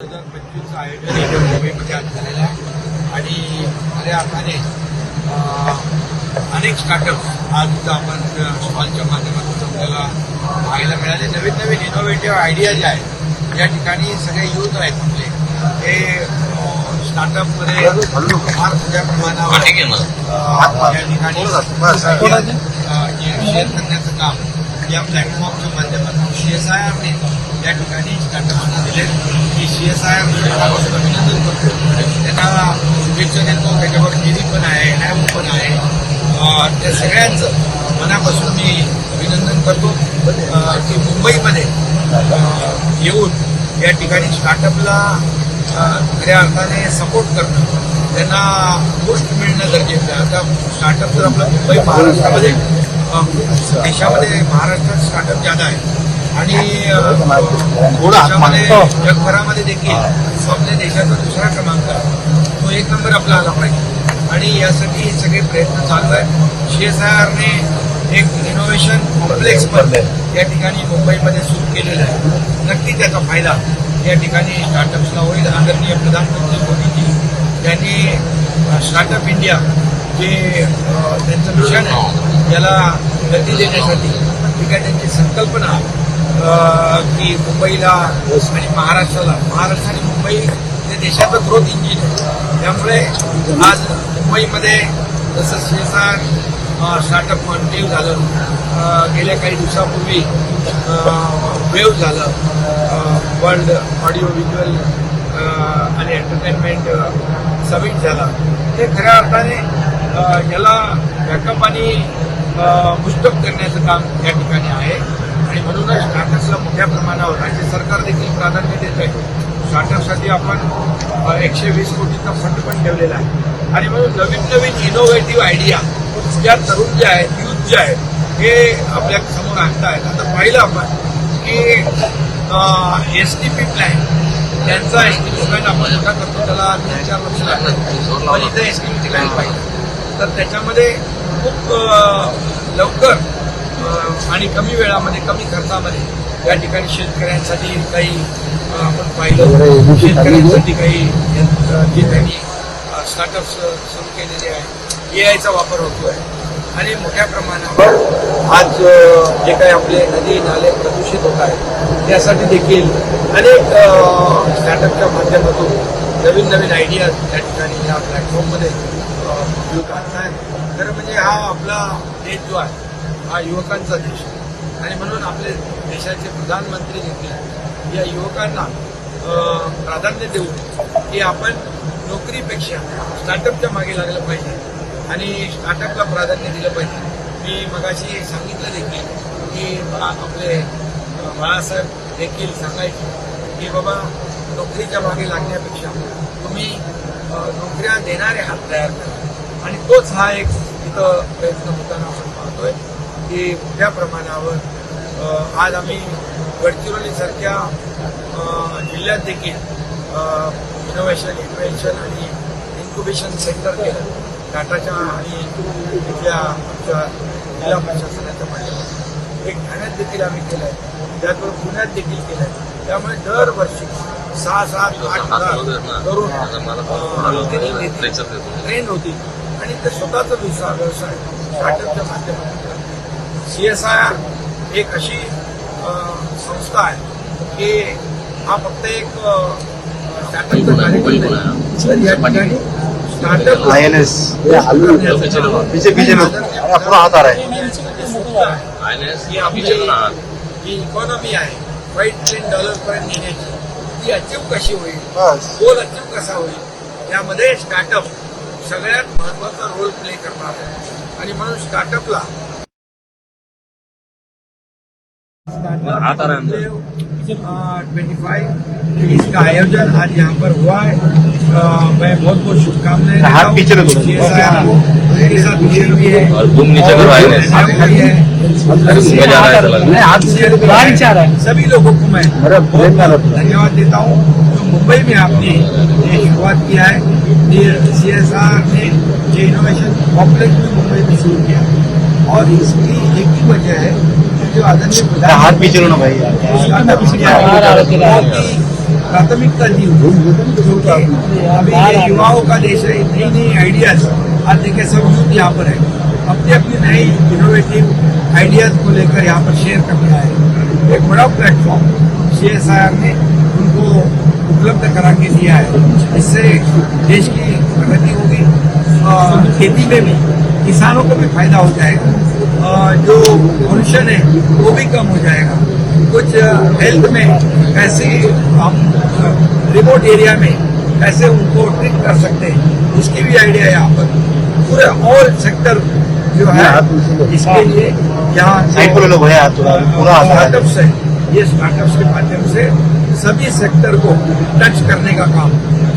हजार पंचवीसचं आयोजन इथे मुंबईमध्ये आज झालेलं आहे. आणि खऱ्या अर्थाने अनेक स्टार्टअप आज इथं आपण स्टॉलच्या माध्यमातून आपल्याला पाहायला मिळाले. नवीन नवीन इनोव्हेटिव्ह आयडिया ज्या आहेत या ठिकाणी सगळे युथ आहेत आपले. हे स्टार्टअपमध्ये फार मोठ्या प्रमाणावर या ठिकाणी शेअर करण्याचं काम या प्लॅटफॉर्मच्या माध्यमातून सी एस आय आरने या ठिकाणी कार्यक्रमांना दिले. की सी एस आय आर अभिनंदन करतो. त्यांना शुभेच्छा देतो त्याच्यावर निधी पण आहे ॲप पण आहे. त्या सगळ्यांचं मनापासून मी अभिनंदन करतो. की मुंबईमध्ये येऊन या ठिकाणी स्टार्टअपला खऱ्या अर्थाने सपोर्ट करणं त्यांना गोष्ट मिळणं गरजेचं आहे. आता स्टार्टअप जर आपलं मुंबई महाराष्ट्रामध्ये देशामध्ये महाराष्ट्रात स्टार्टअप जादा आहे. आणि देशामध्ये जगभरामध्ये देखील आपल्या देशाचा दुसरा क्रमांक आहे. तो एक नंबर आपला आला पाहिजे. आणि यासाठी हे सगळे प्रयत्न चालू आहेत. सी एस आय आरने एक इनोव्हेशन कॉम्प्लेक्स पण या ठिकाणी मुंबईमध्ये सुरू केलेलं आहे. नक्की त्याचा फायदा या ठिकाणी स्टार्टअप्सला होईल. आदरणीय प्रधानमंत्री मोदीजी यांनी स्टार्टअप इंडिया जे त्यांचं मिशन आहे याला गती देण्यासाठी. ठीक आहे त्यांची संकल्पना की मुंबईला आणि महाराष्ट्राला महाराष्ट्र आणि मुंबई हे देशाचं ग्रोथ इंजिन आहे. त्यामुळे आज मुंबईमध्ये जसं शेजार स्टार्टअप कॉन्क्लेव्ह झालं गेल्या काही दिवसापूर्वी वेव झालं वर्ल्ड ऑडिओ व्हिज्युअल आणि एंटरटेनमेंट समिट झाला. ते खऱ्या अर्थाने याला बॅकअप आणि पुस्तक करण्याचं काम या ठिकाणी आहे. आणि म्हणूनच स्टार्टअप्सला मोठ्या प्रमाणावर राज्य सरकार देखील प्राधान्य देत आहे. स्टार्टअपसाठी आपण एकशे वीस कोटीचा फंड पण ठेवलेला आहे. आणि म्हणून नवीन नवीन इनोव्हेटिव्ह आयडिया ज्या तरुण जे आहेत युथ जे आहेत हे आपल्यासमोर आणतायत. आता पाहिलं आपण की एस टी पी प्लॅन त्यांचा एस टी पी प्लॅन आपण करतो त्याला तीन चार वर्ष लागतात. पण इथं एस टी पी प्लॅन पाहिजे. तर त्याच्यामध्ये खूप लवकर आणि कमी वेळामध्ये कमी खर्चामध्ये या ठिकाणी शेतकऱ्यांसाठी काही आपण पाहिलं. शेतकऱ्यांसाठी काही जे त्यांनी स्टार्टअप्स सुरू केलेले आहे ए आयचा वापर होतोय. आणि मोठ्या प्रमाणावर आज जे काही आपले नदी नाले प्रदूषित होत आहेत त्यासाठी देखील अनेक स्टार्टअपच्या माध्यमातून नवीन नवीन आयडिया त्या ठिकाणी या प्लॅटफॉर्ममध्ये युवकांचा आहे. खरं म्हणजे हा आपला देश जो आहे हा युवकांचा देश आणि म्हणून आपले देशाचे प्रधानमंत्री देखील या युवकांना प्राधान्य देऊ की आपण नोकरीपेक्षा स्टार्टअपच्या मागे लागलं पाहिजे. आणि स्टार्टअपला प्राधान्य दिलं पाहिजे. मी मगाशी सांगितलं देखील की आपले बाळासाहेब देखील सांगायचे की बाबा नोकरीच्या मागे लागण्यापेक्षा तुम्ही नोकऱ्या देणारे हात तयार करा. आणि तोच हा एक इथं प्रयत्न होताना आपण पाहतोय की मोठ्या प्रमाणावर आज आम्ही गडचिरोलीसारख्या जिल्ह्यात देखील इनोव्हेशन इन्व्हेन्शन आणि इन्क्युबेशन सेंटर केलं. टाटाच्या आणि तिथल्या आमच्या जिल्हा प्रशासनाच्या माध्यमातून. एक ठाण्यात देखील आम्ही केलं आहे त्याचबरोबर पुण्यात देखील केलं आहे त्यामुळे दरवर्षी सहा सात आठ हजार अ, ट्रेन होती. आणि ते स्वतःचा व्यवसाय व्यवसाय स्टार्टअपच्या माध्यमातून सी एस आय आर एक अशी संस्था आहे की हा फक्त एक स्टार्टअपचा कार्यक्रम नाही तर या ठिकाणी स्टार्टअप आई एन एस पीछे पीछे लोग हमारा पूरा हाथ आ रहा है ही आपली जी इकॉनॉमी आहे. फाईव्ह ट्रिलियन डॉलर पर्यंत नेण्याची ती अचीव कशी होईल? बस. गोल अचीव कसा होईल? यामध्ये स्टार्टअप सगत महत्वाचा रोल प्ले कर आहे. आणि स्टार्टअपला ट्वेंटी फाइव इसका आयोजन आज यहाँ पर हुआ है. आ, मैं बहुत बहुत शुभकामनाएँ मेरे साथ है सभी लोगों को मैं धन्यवाद देता हूँ. मुंबई में आपने ये शुरुआत किया है। ये सी एस आर ने ये इनोवेशन कॉम्प्लेक्स भी मुंबई में शुरू किया। और इसकी एक ही वजह है कि जो आदरणीय हैं। ही प्राथमिकता दी क्योंकि अभी ये युवाओं का देश है नई नई आइडियाज़ आज देखिए सब यूथ यहाँ पर है। अपने अपनी नई इनोवेटिव आइडियाज़ को लेकर यहाँ पर शेयर करने है। एक बड़ा platform C S I R ने उनको उपलब्ध करा के दिया है। इससे देश की प्रगति होगी और खेती में भी किसानों को भी फ़ायदा हो जाएगा। और जो पॉल्यूशन है वो भी कम हो जाएगा। कुछ हेल्थ में कैसे हम रिमोट एरिया में कैसे उनको ट्रीट कर सकते हैं। इसकी भी आइडिया है यहाँ पर। पूरे ऑल सेक्टर जो है इसके लिए यहाँ आता है। स्टार्टअप्स है ये स्टार्टअप्स के माध्यम से सभी सेक्टर को टच करने का काम,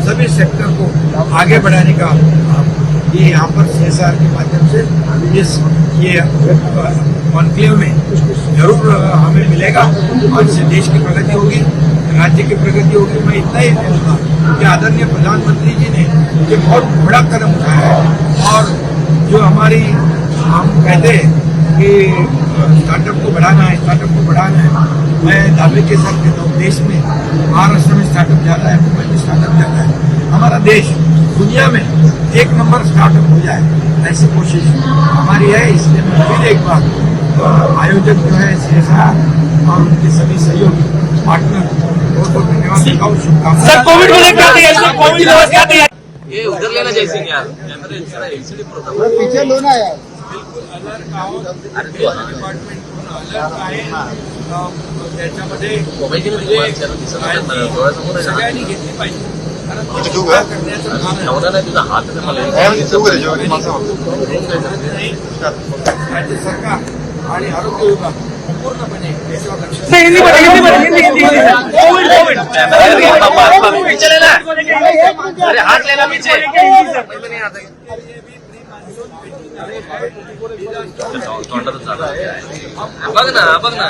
सभी सेक्टर को आगे बढ़ाने का काम। ये यहाँ पर सीएसआर के माध्यम से इस ये कॉन्क्लेव में ज़रूर हमें मिलेगा। और इससे देश की प्रगति होगी, राज्य की प्रगति होगी। मैं इतना ही कहूँगा कि आदरणीय प्रधानमंत्री जी ने ये बहुत बड़ा कदम उठाया है। और जो हमारी, हम कहते हैं कि स्टार्टअप को बढ़ाना है स्टार्टअप को बढ़ाना है। मैं दावे के साथ कहता हूँ देश में महाराष्ट्र में स्टार्टअप ज़्यादा है मुंबई में स्टार्टअप ज़्यादा है। हमारा देश दुनिया में एक नंबर स्टार्टअप हो जाए ऐसी कोशिश हमारी है इसलिए मैं फिर एक बार आयोजक जो है सीएसआर और उनके सभी सहयोगी पार्टनर बहुत बहुत धन्यवाद देता हूँ शुभकामनाएँ क्या क्या ये उधर लेना कैमरे पर होता पीछे लो ना यार। बिलकुल अलर्ट आहोत डिपार्टमेंटकडून अलर्ट आहे त्याच्यामध्ये म्हणजे. सगळ्यांनी घेतली पाहिजे. राज्य सरकार आणि आरोग्य विभाग पूर्णपणे याच्यावर लक्ष बघ ना बघ ना.